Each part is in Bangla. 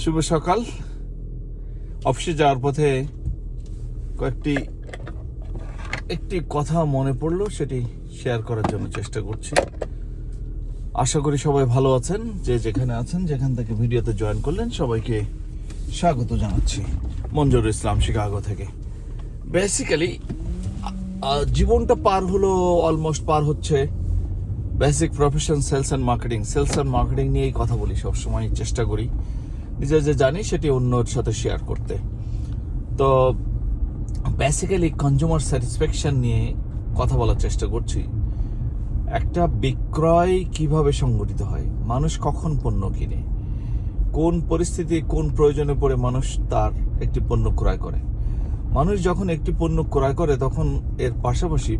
শুভ সকাল। অফিসে যাওয়ার পথে কয়েকটি, একটি কথা মনে পড়ল, সেটি শেয়ার করার জন্য চেষ্টা করছি। আশা করি সবাই ভালো আছেন, যে যেখানে আছেন, যেখান থেকে ভিডিওতে জয়েন করলেন, সবাইকে স্বাগত জানাচ্ছি মঞ্জুর ইসলাম, শিকাগো থেকে। বেসিক্যালি জীবনটা পার হলো অলমোস্ট পার হচ্ছে basic profession sales and marketing sales and marketing নিয়েই কথা বলি, সবসময় চেষ্টা করি। নিজে যে জানি সেটি অন্যর সাথে শেয়ার করতে। তো বেসিক্যালি কনজিউমার স্যাটিসফ্যাকশন নিয়ে কথা বলার চেষ্টা করছি। একটা বিক্রয় কীভাবে সংগঠিত হয়? মানুষ কখন পণ্য কিনে? কোন পরিস্থিতি, কোন প্রয়োজনে পড়ে মানুষ তার একটি পণ্য ক্রয় করে? মানুষ যখন একটি পণ্য ক্রয় করে, তখন এর পাশাপাশি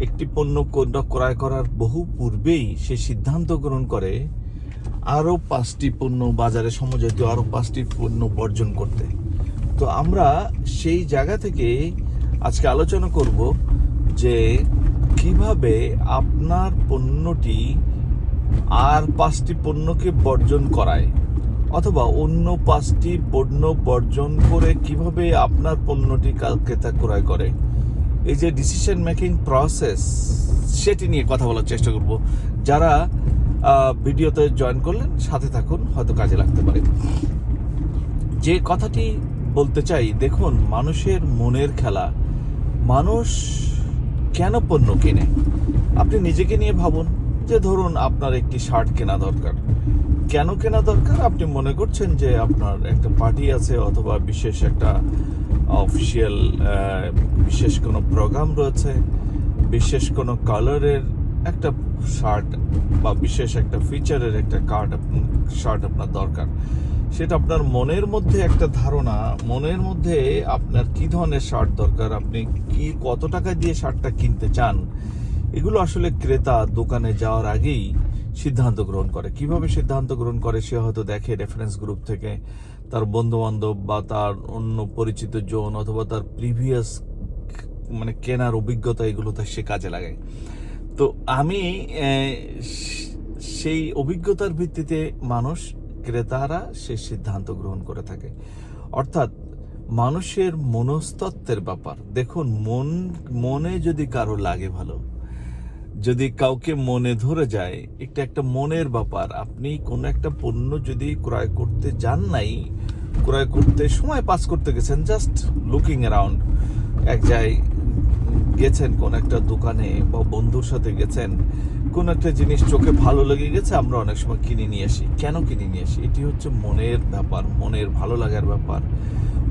একটি পণ্য ক্রয় করার বহু পূর্বেই সে সিদ্ধান্ত গ্রহণ করে আরও পাঁচটি পণ্য বাজারে সমজাতীয় আরও পাঁচটি পণ্য বর্জন করতে। তো আমরা সেই জায়গা থেকে আজকে আলোচনা করব যে কীভাবে আপনার পণ্যটি আর পাঁচটি পণ্যকে বর্জন করায়, অথবা অন্য পাঁচটি পণ্য বর্জন করে কীভাবে আপনার পণ্যটি ক্রেতা ক্রয় করে। এই যে ডিসিশন মেকিং প্রসেস সেটি নিয়ে কথা বলার চেষ্টা করব। যারা ভিডিওতে জয়েন করলেন, সাথে থাকুন, হয়তো কাজে লাগতে পারে। যে কথাটি বলতে চাই, দেখুন, মানুষের মনের খেলা। মানুষ কেন পণ্য কেনে? আপনি নিজেকে নিয়ে ভাবুন যে, ধরুন আপনার একটি শার্ট কেনা দরকার। কেন কেনা দরকার? আপনি মনে করছেন যে, আপনার একটা পার্টি আছে অথবা বিশেষ একটা অফিসিয়াল বিশেষ কোনো প্রোগ্রাম রয়েছে, বিশেষ কোনো কালারের একটা শার্ট বা বিশেষ একটা ফিচারের একটা কার্ড শার্ট আপনার দরকার। সেটা আপনার মনের মধ্যে একটা ধারণা, মনের মধ্যে আপনার কি ধরনের শার্ট দরকার, আপনি কি, কত টাকা দিয়ে শার্টটা কিনতে চান, এগুলো আসলে ক্রেতা দোকানে যাওয়ার আগেই সিদ্ধান্ত গ্রহণ করে। কীভাবে সিদ্ধান্ত গ্রহণ করে সে হয়তো দেখে রেফারেন্স গ্রুপ থেকে, তার বন্ধু বান্ধব বা তার অন্য পরিচিত জন অথবা তার প্রিভিয়াস মানে কেনার অভিজ্ঞতা এগুলোতে সে কাজে লাগায়। তো আমি সেই অভিজ্ঞতার ভিত্তিতে মানুষ, ক্রেতারা সে সিদ্ধান্ত গ্রহণ করে থাকে। অর্থাৎ মানুষের মনস্তত্ত্বের ব্যাপার। দেখুন, মন, মনে যদি কারও লাগে ভালো, যদি কাউকে মনে ধরে যায়, এটা একটা মনের ব্যাপার। আপনি কোনো একটা পণ্য যদি ক্রয় করতে যান নাই, ক্রয় করতে সময় পাস করতে গেছেন জাস্ট লুকিং অ্যারাউন্ড এক জায়গায় গেছেন, কোন একটা দোকানে বা বন্ধুর সাথে গেছেন, কোন একটা জিনিস চোখে ভালো লেগে গেছে, আমরা অনেক সময় কিনে নিয়ে আসি। কেন কিনে নিয়ে আসি? এটি হচ্ছে মনের ব্যাপার, মনের ভালো লাগার ব্যাপার।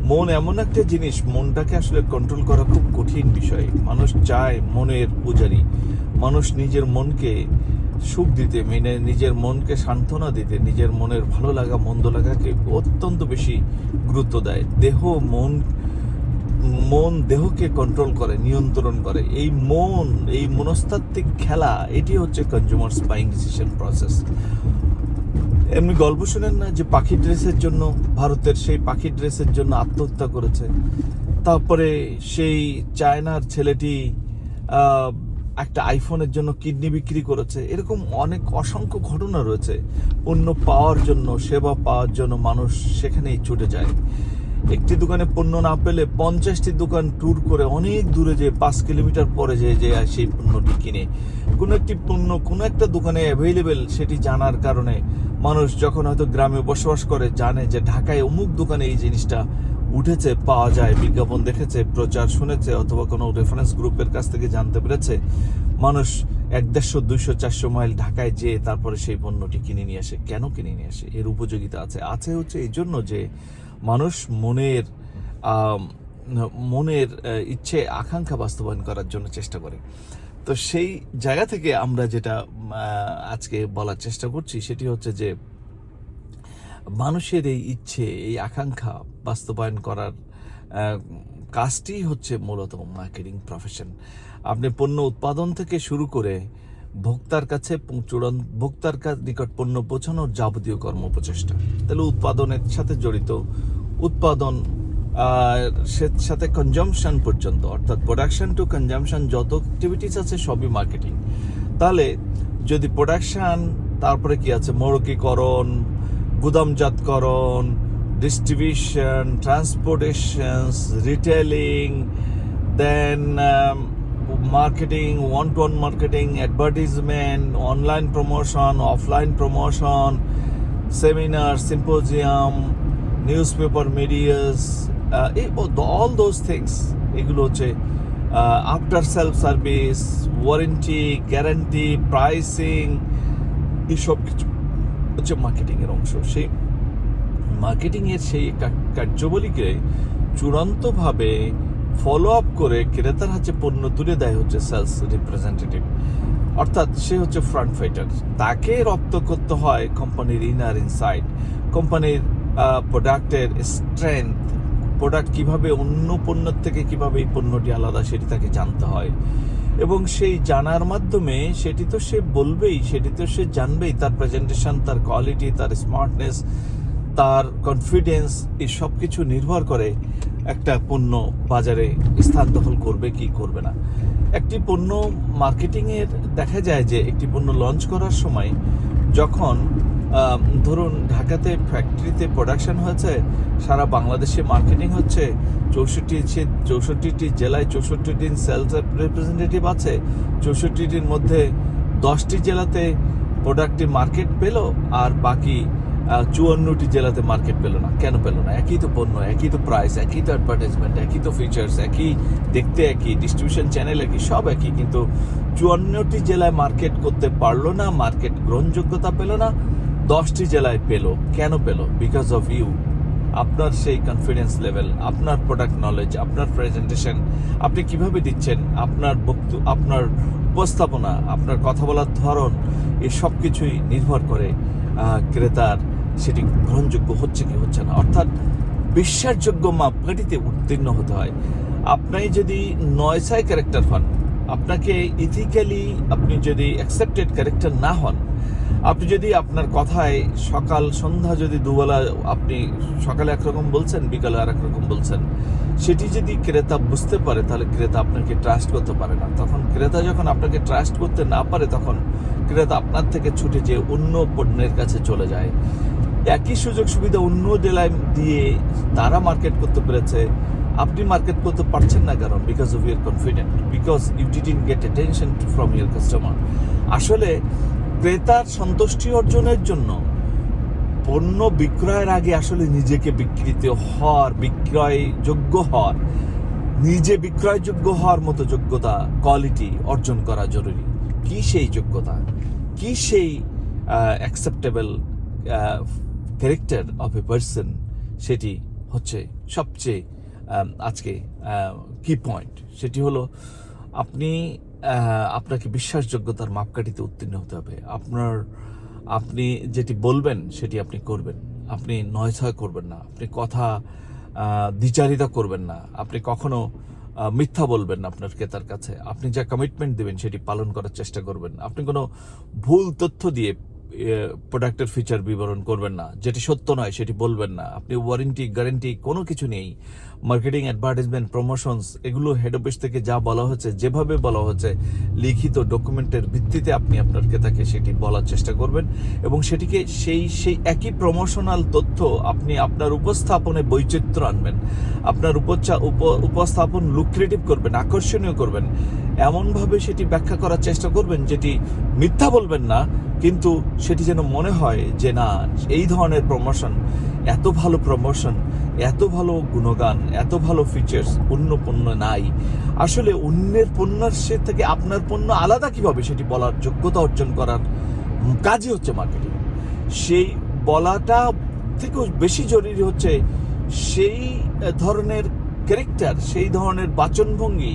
মন এমন একটা জিনিস, মনটাকে আসলে কন্ট্রোল করা খুব কঠিন বিষয়। মানুষ চায় মনের পূজারী। মানুষ নিজের মনকে সুখ দিতে, মেনে নিজের মনকে সান্ত্বনা দিতে, নিজের মনের ভালো লাগা, মন্দ লাগাকে অত্যন্ত বেশি গুরুত্ব দেয়। দেহ, মন মন দেহকে কন্ট্রোল করে, নিয়ন্ত্রণ করে। এই মন, এই মনস্তাত্ত্বিক খেলা, এটি হচ্ছে কনজিউমার স্পাইং ডিসিশন প্রসেস এমনি গল্প শুনেন না যে পাখি ড্রেসের জন্য, ভারতের সেই পাখি ড্রেসের জন্য আত্মহত্যা করেছে। তারপরে সেই চায়নার ছেলেটি একটা আইফোনের জন্য কিডনি বিক্রি করেছে। এরকম অনেক অসংখ্য ঘটনা রয়েছে। পণ্য পাওয়ার জন্য, সেবা পাওয়ার জন্য মানুষ সেখানেই ছুটে যায়। একটি দোকানে পণ্য না পেলে পঞ্চাশটি দোকান ট্যুর করে অনেক দূরে যে পাঁচ কিলোমিটার পরে যে যে সেই পণ্যটি কিনে। কোনো একটি পণ্য, কোনো একটা দোকানে অ্যাভেলেবেল সেটি জানার কারণে মানুষ যখন হয়তো গ্রামে বসবাস করে জানে যে ঢাকায় অমুক দোকানে এই জিনিসটা উঠেছে, পাওয়া যায়, বিজ্ঞাপন দেখেছে, প্রচার শুনেছে অথবা কোনো রেফারেন্স গ্রুপের কাছ থেকে জানতে পেরেছে, মানুষ এক দেড়শো, দুইশো, চারশো মাইল ঢাকায় যেয়ে তারপরে সেই পণ্যটি কিনে নিয়ে আসে। কেন কিনে নিয়ে আসে? এর উপযোগিতা আছে? আছে হচ্ছে এই জন্য যে মানুষ মনের মনের ইচ্ছে, আকাঙ্ক্ষা বাস্তবায়ন করার জন্য চেষ্টা করে। তো সেই জায়গা থেকে আমরা যেটা আজকে বলার চেষ্টা করছি সেটি হচ্ছে যে, মানুষের এই ইচ্ছে, এই আকাঙ্ক্ষা বাস্তবায়ন করার কাজটি হচ্ছে মূলত মার্কেটিং প্রফেশন আপনি পণ্য উৎপাদন থেকে শুরু করে ভোক্তার কাছে চূড়ান্ত ভোক্তার নিকট পণ্য পৌঁছানোর যাবতীয় কর্মপ্রচেষ্টা তাহলে উৎপাদনের সাথে জড়িত, উৎপাদন সাথে কনজামশন পর্যন্ত, অর্থাৎ প্রোডাকশন টু কনজামশন যত অ্যাক্টিভিটিস আছে সবই মার্কেটিং তাহলে যদি প্রোডাকশান তারপরে কি আছে? মোড়কীকরণ গুদামজাতকরণ distribution transportations retailing then marketing one to one marketing advertisement online promotion offline promotion seminar symposium news paper medias all those things এগুলো হচ্ছে after self service warranty guarantee pricing এইসব কিছু হচ্ছে মার্কেটিংয়ের অংশ। সেই মার্কেটিংয়ের সেই কার্যাবলীকে চূড়ান্তভাবে ফলো আপ করে ক্রেতার হাতে পণ্য তুলে দেয় হচ্ছে সেলস রিপ্রেজেন্টেটিভ অর্থাৎ সে হচ্ছে ফ্রন্ট ফাইটার তাকে রপ্ত করতে হয় কোম্পানির ইনার ইনসাইড কোম্পানির প্রোডাক্টের স্ট্রেংথ প্রোডাক্ট কীভাবে অন্য পণ্যের থেকে কীভাবে এই পণ্যটি আলাদা সেটি তাকে জানতে হয়। এবং সেই জানার মাধ্যমে সেটি তো সে বলবেই, সেটি তো সে জানবেই। তার প্রেজেন্টেশন তার কোয়ালিটি তার স্মার্টনেস তার কনফিডেন্স এই সব কিছু নির্ভর করে একটা পণ্য বাজারে স্থান দখল করবে কি করবে না। একটি পণ্য মার্কেটিংয়ের দেখা যায় যে একটি পণ্য লঞ্চ করার সময় যখন ধরুন ঢাকাতে ফ্যাক্টরিতে প্রোডাকশন হয়েছে, সারা বাংলাদেশে মার্কেটিং হচ্ছে, চৌষট্টি চৌষট্টিটি জেলায় চৌষট্টিটি সেলস রিপ্রেজেন্টেটিভ আছে, চৌষট্টিটির মধ্যে দশটি জেলাতে প্রোডাক্টটি মার্কেট পেল, আর বাকি চুয়ান্নটি জেলাতে মার্কেট পেল না। কেন পেল না? একই তো পণ্য, একই তো প্রাইস একই তো অ্যাডভার্টাইজমেন্ট একই তো ফিচার্স একই দেখতে একই ডিস্ট্রিবিউশন চ্যানেল একই, সব একই। কিন্তু চুয়ান্নটি জেলায় মার্কেট করতে পারল না মার্কেট গ্রহণযোগ্যতা পেল না, দশটি জেলায় পেল। কেন পেল? বিকজ অফ ইউ আপনার সেই কনফিডেন্স লেভেল আপনার প্রোডাক্ট নলেজ আপনার প্রেজেন্টেশন আপনি কীভাবে দিচ্ছেন? আপনার বক্তব্য আপনার উপস্থাপনা, আপনার কথা বলার ধরন এই সব কিছুই নির্ভর করে ক্রেতার সেটি গ্রহণযোগ্য হচ্ছে কি হচ্ছে না? অর্থাৎ বিশ্বাসযোগ্য মাপকাঠিতে উত্তীর্ণ হতে হয়। আপনি যদি নয়সাই ক্যারেক্টার হন, আপনাকে ইথিক্যালি আপনি যদি অ্যাকসেপ্টেড ক্যারেক্টার না হন, আপনি যদি আপনার কথায় সকাল সন্ধ্যা যদি দুবেলা আপনি সকালে একরকম বলছেন, বিকালে আর রকম বলছেন, সেটি যদি ক্রেতা বুঝতে পারে, তাহলে ক্রেতা আপনাকে ট্রাস্ট করতে পারে না। তখন ক্রেতা যখন আপনাকে ট্রাস্ট করতে না পারে, তখন ক্রেতা আপনার থেকে ছুটে যেয়ে অন্য পণ্যের কাছে চলে যায়। একই সুযোগ সুবিধা অন্য জেলায় দিয়ে তারা মার্কেট করতে পেরেছে, আপনি মার্কেট করতে পারছেন না কারণ because of your confident because you didn't get attention from your customer আসলে ক্রেতার সন্তুষ্টি অর্জনের জন্য পণ্য বিক্রয়ের আগে আসলে নিজেকে বিকৃত হওয়ার, বিক্রয়যোগ্য হওয়ার, নিজে বিক্রয়যোগ্য হওয়ার মতো যোগ্যতা কোয়ালিটি অর্জন করা জরুরি। কি সেই যোগ্যতা? কি সেই acceptable character of a person সেটি হচ্ছে সবচেয়ে আজকে কি পয়েন্ট সেটি হলো, আপনি আপনাকে বিশ্বাসযোগ্যতার মাপকাঠিতে উত্তীর্ণ হতে হবে। আপনার, আপনি যেটি বলবেন, সেটি আপনি করবেন। আপনি নয় ছয় করবেন না। আপনি কথা দ্বিচারিতা করবেন না। আপনি কখনো মিথ্যা বলবেন আপনার ক্রেতার কাছে। আপনি যা কমিটমেন্ট দেবেন, সেটি পালন করার চেষ্টা করবেন। আপনি কোনো ভুল তথ্য দিয়ে প্রোডাক্টের ফিচার বিবরণ করবেন না। যেটি সত্য নয়, সেটি বলবেন না। আপনি ওয়ারেন্টি গ্যারেন্টি কোনো কিছু নেই। মার্কেটিং অ্যাডভার্টাইজমেন্ট প্রমোশনস এগুলো হেড অফিস থেকে যা বলা হচ্ছে, যেভাবে বলা হচ্ছে, লিখিত ডকুমেন্টের ভিত্তিতে আপনি আপনার ক্রেতাকে সেটি বলার চেষ্টা করবেন এবং সেটিকে সেই সেই একই প্রমোশনাল তথ্য আপনি আপনার উপস্থাপনে বৈচিত্র্য আনবেন। আপনার উপচা- উপ- উপস্থাপন লুক্রেটিভ করবেন, আকর্ষণীয় করবেন। এমনভাবে সেটি ব্যাখ্যা করার চেষ্টা করবেন যেটি মিথ্যা বলবেন না কিন্তু সেটি যেন মনে হয় যে না, এই ধরনের প্রমোশন এত ভালো প্রমোশন এত ভালো গুণগান, এত ভালো ফিচার্স অন্য পণ্য নাই। আসলে অন্যের পণ্যের সে থেকে আপনার পণ্য আলাদা কীভাবে? সেটি বলার যোগ্যতা অর্জন করার কাজই হচ্ছে মার্কেটিং সেই বলাটা থেকেও বেশি জরুরি হচ্ছে সেই ধরনের ক্যারেক্টার সেই ধরনের বাচনভঙ্গি,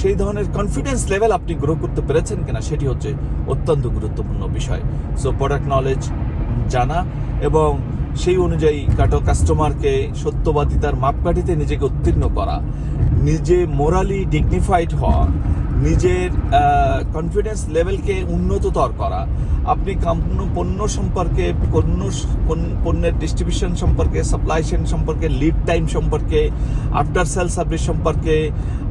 সেই ধরনের কনফিডেন্স লেভেল আপনি গ্রো করতে পেরেছেন কিনা, সেটি হচ্ছে অত্যন্ত গুরুত্বপূর্ণ বিষয়। সো প্রোডাক্ট নলেজ জানা এবং সেই অনুযায়ী কাটো কাস্টমারকে সত্যবাদিতার মাপকাঠিতে নিজেকে উত্তীর্ণ করা, নিজে মোরালি ডিগনিফাইড হওয়া নিজের কনফিডেন্স লেভেলকে উন্নততর করা। আপনি পণ্য সম্পর্কে, পণ্য- পণ্যের ডিস্ট্রিবিউশন সম্পর্কে সাপ্লাই চেন সম্পর্কে লিড টাইম সম্পর্কে আফটার সেল সার্ভিস সম্পর্কে,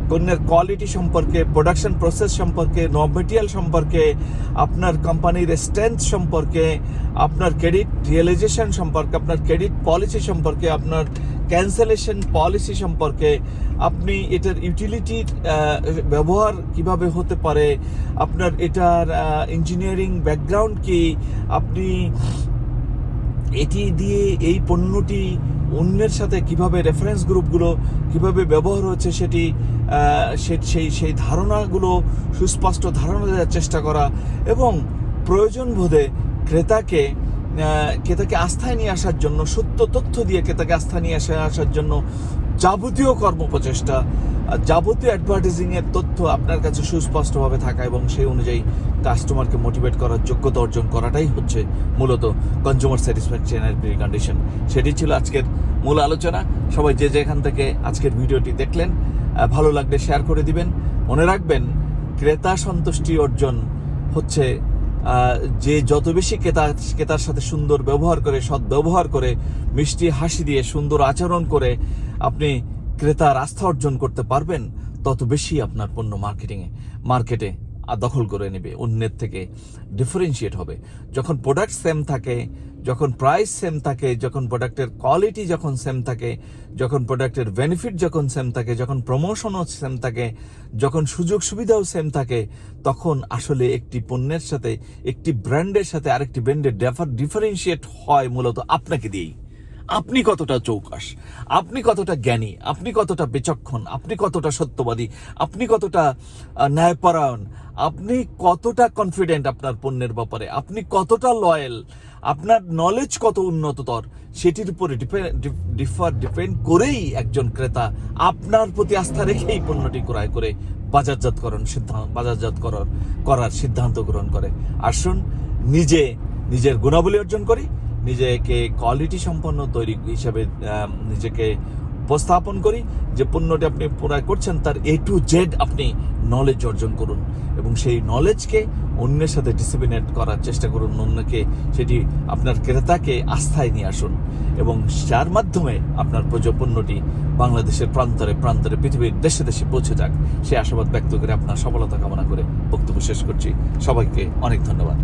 পণ্যের কোয়ালিটি সম্পর্কে প্রোডাকশন প্রসেস সম্পর্কে র মেটেরিয়াল সম্পর্কে, আপনার কোম্পানির স্ট্রেংথ সম্পর্কে, আপনার ক্রেডিট রিয়েলাইজেশন সম্পর্কে, আপনার ক্রেডিট পলিসি সম্পর্কে, আপনার ক্যান্সেলেশন পলিসি সম্পর্কে আপনি এটার ইউটিলিটির ব্যবহার কীভাবে হতে পারে, আপনার এটার ইঞ্জিনিয়ারিং ব্যাকগ্রাউন্ড কি, আপনি এটি দিয়ে এই পণ্যটি অন্যের সাথে কীভাবে রেফারেন্স গ্রুপগুলো কীভাবে ব্যবহার হচ্ছে সেটি সেই সেই ধারণাগুলো, সুস্পষ্ট ধারণা দেওয়ার চেষ্টা করা এবং প্রয়োজন বোধে ক্রেতাকে ক্রেতাকে আস্থায় নিয়ে আসার জন্য, সত্য তথ্য দিয়ে ক্রেতাকে আস্থা নিয়ে আসে আসার জন্য যাবতীয় কর্মপ্রচেষ্টা যাবতীয় অ্যাডভার্টাইজিং এর তথ্য আপনার কাছে সুস্পষ্টভাবে থাকা এবং সেই অনুযায়ী কাস্টমারকে মোটিভেট করার যোগ্যতা অর্জন করাটাই হচ্ছে মূলত কনজিউমার স্যাটিসফ্যাকশন এর কন্ডিশন সেটি ছিল আজকের মূল আলোচনা। সবাই যে যেখান থেকে আজকের ভিডিওটি দেখলেন ভালো লাগলে শেয়ার করে দিবেন। মনে রাখবেন, ক্রেতা সন্তুষ্টি অর্জন হচ্ছে যে যত বেশি ক্রেতা ক্রেতার সাথে সুন্দর ব্যবহার করে, সৎ ব্যবহার করে, মিষ্টি হাসি দিয়ে সুন্দর আচরণ করে আপনি ক্রেতার আস্থা অর্জন করতে পারবেন, তত বেশি আপনার পণ্য মার্কেটিংয়ে মার্কেটে দখল করে নেবে, অন্যের থেকে ডিফারেন্সিয়েট হবে। যখন প্রোডাক্ট সেম থাকে, যখন প্রাইস সেম থাকে, যখন প্রোডাক্টের কোয়ালিটি যখন সেম থাকে, যখন প্রোডাক্টের বেনিফিট যখন সেম থাকে, যখন প্রমোশনও সেম থাকে, যখন সুযোগ সুবিধাও সেম থাকে, তখন আসলে একটি পণ্যের সাথে, একটি ব্র্যান্ডের সাথে আরেকটি ব্র্যান্ডের ডেফার ডিফারেন্সিয়েট হয় মূলত আপনাকে দিয়েই। আপনি কতটা চৌকাস আপনি কতটা জ্ঞানী, আপনি কতটা বিচক্ষণ, আপনি কতটা সত্যবাদী, আপনি কতটা ন্যায়পরায়ণ আপনি কতটা কনফিডেন্ট আপনার পণ্যের ব্যাপারে? আপনি কতটা লয়াল আপনার নলেজ কত উন্নততর? সেটির উপরে ডিফার ডিপেন্ড করেই একজন ক্রেতা আপনার প্রতি আস্থা রেখেই পণ্যটি ক্রয় করে বাজারজাতকরণ সিদ্ধান্ত বাজারজাত করার করার সিদ্ধান্ত গ্রহণ করে। আসুন, নিজে নিজের গুণাবলী অর্জন করি, নিজেকে কোয়ালিটি সম্পন্ন তৈরি হিসাবে নিজেকে উপস্থাপন করি যে পণ্যটি আপনি পুরায় করছেন, তার এ টু জেড আপনি নলেজ অর্জন করুন এবং সেই নলেজকে অন্যের সাথে ডিসিপ্লিনেট করার চেষ্টা করুন, অন্যকে সেটি আপনার ক্রেতাকে আস্থায় নিয়ে আসুন এবং যার মাধ্যমে আপনার পণ্যটি বাংলাদেশের প্রান্তরে প্রান্তরে পৃথিবীর দেশে দেশে পৌঁছে যাক, সে আশাবাদ ব্যক্ত করে আপনার সফলতা কামনা করে বক্তব্য শেষ করছি। সবাইকে অনেক ধন্যবাদ।